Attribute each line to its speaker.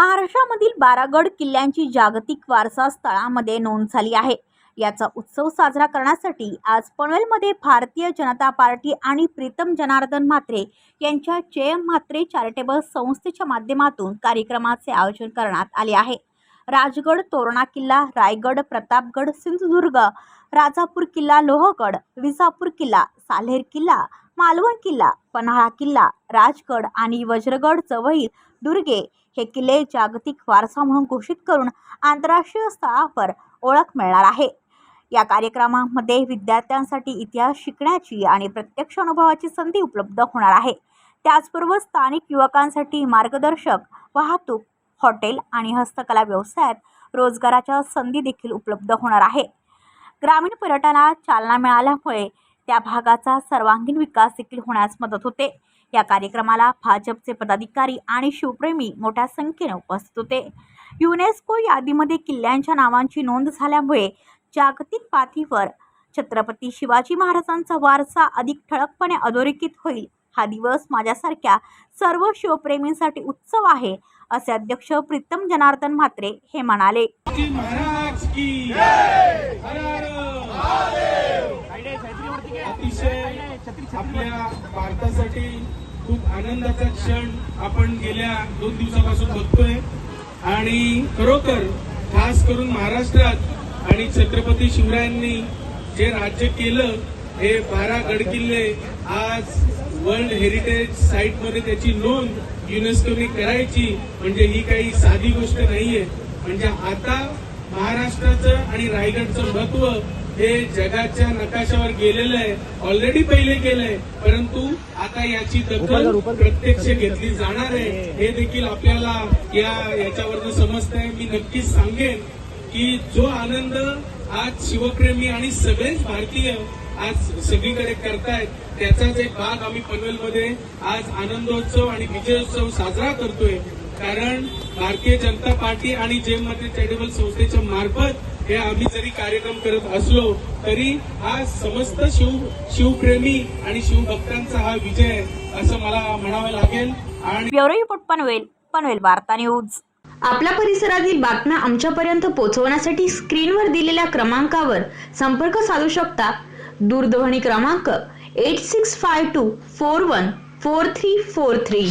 Speaker 1: महाराष्ट्रामधील बारागड किल्ल्यांची जागतिक वारसा स्थळामध्ये नोंद झाली आहे. याचा उत्सव साजरा करण्यासाठी आज पनवेलमध्ये भारतीय जनता पार्टी आणि प्रीतम जनार्दन म्हात्रे यांच्या जयम म्हात्रे चॅरिटेबल संस्थेच्या माध्यमातून कार्यक्रमाचे आयोजन करण्यात आले आहे. राजगड तोरणा किल्ला रायगड प्रतापगड सिंधुदुर्ग राजापूर किल्ला लोहगड विजापूर किल्ला सालेर किल्ला मालवण किल्ला पन्हाळा किल्ला राजगड आणि वज्रगड जवळील दुर्गे हे किल्ले जागतिक वारसा म्हणून घोषित करून आंतरराष्ट्रीय स्तरावर ओळख मिळणार आहे. या कार्यक्रमामध्ये विद्यार्थ्यांसाठी इतिहास शिकण्याची आणि प्रत्यक्ष अनुभवाची संधी उपलब्ध होणार आहे. त्याचबरोबर स्थानिक युवकांसाठी मार्गदर्शक वाहतूक हॉटेल आणि हस्तकला व्यवसायात रोजगाराच्या संधी देखील उपलब्ध होणार आहे. ग्रामीण पर्यटनाला चालना मिळाल्यामुळे त्या भागाचा सर्वांगीण विकास देखील होण्यास मदत होते. या कार्यक्रमाला भाजपचे पदाधिकारी आणि शिवप्रेमी मोठ्या संख्येने उपस्थित होते. युनेस्को यादीमध्ये किल्ल्यांच्या नावांची नोंद झाल्यामुळे जागतिक पातळीवर छत्रपती शिवाजी महाराजांचा वारसा अधिक ठळकपणे अधोरेखित होईल. हा दिवस माझ्यासारख्या सर्व शिवप्रेमींसाठी उत्सव आहे असे अध्यक्ष प्रीतम जनार्दन म्हात्रे हे म्हणाले
Speaker 2: शिवाजी महाराज की हर हर. अतिशय आपल्या भारतासाठी खूप आनंदाचा क्षण आपण गेल्या दोन दिवसापासून बघतोय. आणि खरोखर खास करून महाराष्ट्रात आणि छत्रपती शिवरायांनी जे राज्य केलं हे बारा गडकिल्ले आज वर्ल्ड हेरिटेज साईटमध्ये त्याची नोंद युनेस्कोने करायची म्हणजे ही काही साधी गोष्ट नाहीये. म्हणजे आता महाराष्ट्राचं आणि रायगडचं महत्त्व हे जगाच्या नकाशावर गेलेलं आहे. ऑलरेडी पहिले केलंय. परंतु आता याची दखल प्रत्यक्ष घेतली जाणार आहे. हे देखील आपल्याला या याच्यावरनं समजतंय. मी नक्कीच सांगेन की जो आनंद आज शिवप्रेमी आणि सगळेच भारतीय आज सगळीकडे करतायत त्याचाच एक भाग आम्ही पनवेलमध्ये आज आनंदोत्सव आणि विजयोत्सव साजरा करतोय. कारण भारतीय जनता पार्टी आणि जेममध्ये चॅरिटेबल संस्थेच्या मार्फत हे आम्ही जरी कार्यक्रम करत असलो तरी हा समस्त शिव शिवप्रेमी आणि शिवभक्तांचा हा विजय असं मला म्हणावं लागेल. आणि
Speaker 1: ब्युरो रिपोर्ट पनवेल पनवेल वार्ता न्यूज.
Speaker 3: आपल्या परिसरातील बातम्या आमच्यापर्यंत पोहोचवण्यासाठी स्क्रीनवर दिलेल्या क्रमांकावर संपर्क साधू शकता. दूरध्वनी क्रमांक eight six five two four one four three four three